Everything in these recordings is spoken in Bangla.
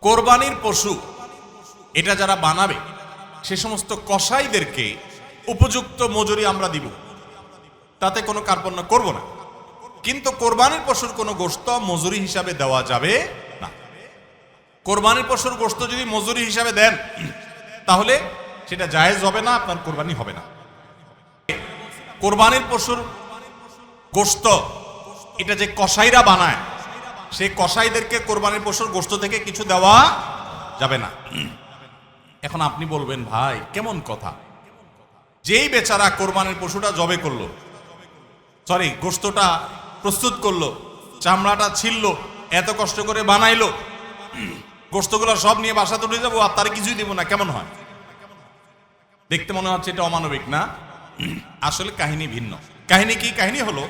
কোরবানির পশু, এটা যারা বানাবে, সে সমস্ত কসাইদেরকে উপযুক্ত মজুরি আমরা দিব। তাতে কোনো কার্পণ্য করব না। কিন্তু কোরবানির পশুর কোনো গোস্ত মজুরি হিসাবে দেওয়া যাবে না। কোরবানির পশুর গোস্ত যদি মজুরি হিসাবে দেন, তাহলে সেটা জায়েজ হবে না, আপনার কোরবানি হবে না। কোরবানির পশুর গোস্ত এটা যে কসাইরা বানায় সেই কসাইদেরকে কোরবানির পশুর গোস্ত থেকে কিছু দেওয়া যাবে না। এখন আপনি বলবেন, ভাই, কেমন কথা? যেই বেচারা কোরবানির পশুটা জবে করল সরি গোস্তটা প্রস্তুত করল, চামড়াটা ছিলল, এত কষ্ট করে বানাইলো গোস্তগুলো সব নিয়ে বাসা তুলে যাব, আর তার কিছুই দিব না, কেমন হয়? দেখতে মনে হচ্ছে এটা অমানবিক, না? আসলে কাহিনী ভিন্ন। কাহিনী কি? কাহিনী হলো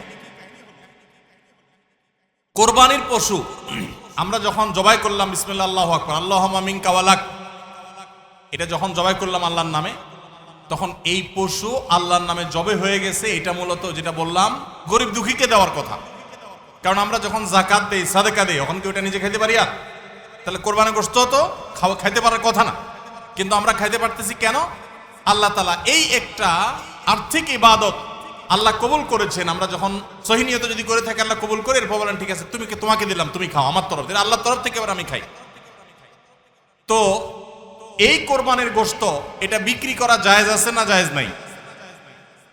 কোরবানির পশু। আমরা যখন জবাই করলাম বিসমিল্লা আল্লাহ আকবর আল্লাহ মামিন কাওয়ালাক এটা যখন জবাই করলাম আল্লাহর নামে, তখন এই পশু আল্লাহর নামে জবে হয়ে গেছে, এটা মূলত যেটা বললাম, গরিব দুঃখীকে দেওয়ার কথা। কারণ আমরা যখন জাকাত দেই, সাদেকা দেই তখন কি ওটা নিজে খাইতে পারি আর? তাহলে কোরবানি গোস্ত তো খাওয়া, খাইতে পারার কথা না। কিন্তু আমরা খাইতে পারতেছি কেন? আল্লাহ তালা এই একটা আর্থিক ইবাদত আল্লাহ কবুল করেছেন, আমরা যখন সহিনিয়ত যদি করে থাকি, আল্লাহ কবুল করে, এরপর বলেন, ঠিক আছে, তুমি তোমাকে দিলাম, তুমি খাও, আমার তরফ থেকে আল্লাহর তরফ থেকে এবার আমি খাই। তো এই কোরবানের গোস্ত এটা বিক্রি করা জায়েজ আছে না জায়েজ নাই?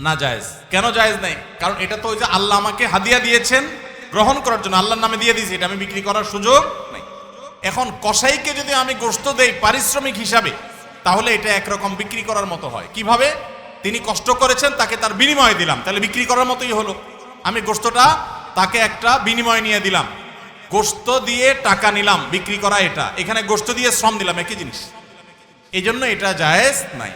না জায়েজ। কেন জায়েজ নাই? কারণ এটা তো ওই যে আল্লাহ আমাকে হাদিয়া দিয়েছেন, গ্রহণ করার জন্য, আল্লাহর নামে দিয়ে দিয়েছি, এটা আমি বিক্রি করার সুযোগ নাই। এখন কসাইকে যদি আমি গোস্ত দেই, পারিশ্রমিক হিসাবে, তাহলে এটা একরকম বিক্রি করার মতো হয়। কীভাবে? তিনি কষ্ট করেছেন, তাকে তার বিনিময়ে দিলাম। তাহলে বিক্রি করার মতোই হলো। আমি গোস্তটা তাকে একটা বিনিময় নিয়ে দিলাম। গোস্ত দিয়ে টাকা নিলাম, বিক্রি করা এটা। এখানে গোস্ত দিয়ে শ্রম দিলাম, একই জিনিস। এই জন্য এটা জায়েজ নাই।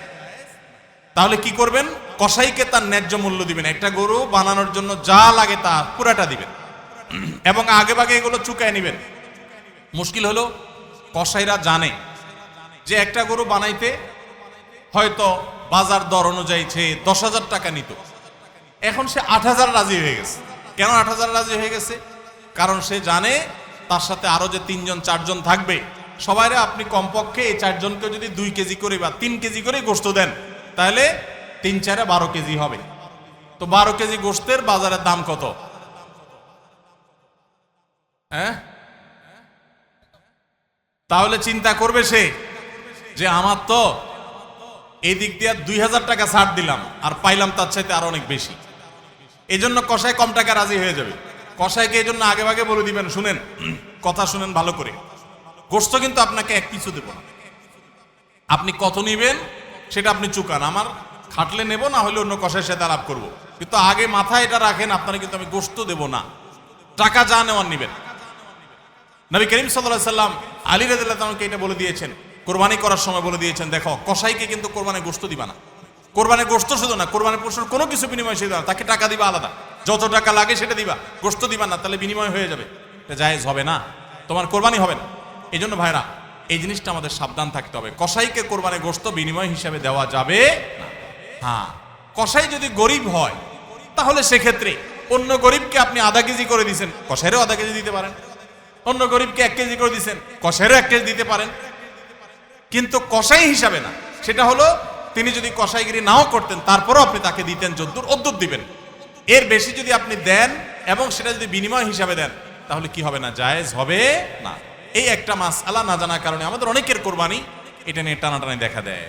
তাহলে কি করবেন? কসাইকে তার ন্যায্য মূল্য দিবেন। একটা গরু বানানোর জন্য যা লাগে তা পুরাটা দিবেন। এবং আগে ভাগে এগুলো চুকায় নেবেন। মুশকিল হলো, কসাইরা জানে যে একটা গরু বানাইতে হয়তো বাজার দর অনুযায়ী সে দশ হাজার টাকা নিত। এখন সে আট হাজার রাজি হয়ে গেছে। কেন আট হাজার রাজি হয়ে গেছে? কারণ সে জানে তার সাথে আরও যে তিনজন, চারজন থাকবে, সবাইরে আপনি কমপক্ষে এই চারজনকে যদি দুই কেজি করে বা তিন কেজি করে গোস্ত দেন, তাহলে তিন চারে বারো কেজি হবে। তো বারো কেজি গোস্তের বাজারের দাম কত? হ্যাঁ? তাহলে চিন্তা করবে সে যে আমার তো এই দিক দিয়ে দুই হাজার টাকা ছাড় দিলাম, আর পাইলাম তার চাইতে আরও অনেক বেশি। এই জন্য কষায় কম টাকা রাজি হয়ে যাবে। কষাইকে এই জন্য আগে ভাগে বলে দিবেন, শুনেন, কথা শুনেন ভালো করে। গোস্ত কিন্তু আপনাকে এক কিছু দেব না। আপনি কত নিবেন, সেটা আপনি চুকান। আমার খাটলে নেব, না হলে অন্য কষাইয়ের সাথে আলাপ করব। কিন্তু আগে মাথায় এটা রাখেন, আপনারা কিন্তু আমি গোস্ত দেব না। টাকা যা নেওয়ার নিবেন। নবী করিম সাল্লাহ সাল্লাম আলী রাদিল্লাহকে এটা বলে দিয়েছেন কোরবানি করার সময় বলে দিয়েছেন দেখো কসাইকে কিন্তু কোরবানি গোস্ত দিবা না। কোরবানি গোস্ত শুধু না কোরবানি পশুর কোনো কিছু বিনিময় সে না, তাকে টাকা দিবা আলাদা। যত টাকা লাগে সেটা দিবা। গোস্ত দিবা না তাহলে বিনিময় হয়ে যাবে। এটা জায়েজ হবে না। তোমার কোরবানি হবে না। এই জন্য ভাইরা এই জিনিসটা আমাদের সাবধান থাকতে হবে। কসাইকে কোরবানি গোস্ত বিনিময় হিসাবে দেওয়া যাবে হ্যাঁ কসাই যদি গরিব হয় তাহলে সেক্ষেত্রে অন্য গরিবকে আপনি আধা কেজি করে দিয়েছেন কসাইরও আধা কেজি দিতে পারেন। অন্য গরিবকে এক কেজি করে দিচ্ছেন কসাইরও এক কেজি দিতে পারেন। কিন্তু কসাই হিসাবে না। সেটা হলো, তিনি যদি কসাইগিরি নাও করতেন, তারপরও আপনি তাকে দিতেন যদ্দুর অদ্দুর দিবেন। এর বেশি যদি আপনি দেন এবং সেটা যদি বিনিময় হিসাবে দেন, তাহলে কি হবে না? জায়েজ হবে না। এই একটা মাস আলা না জানার কারণে আমাদের অনেকের কোরবানি, এটা নিয়ে টানাটানি দেখা দেয়।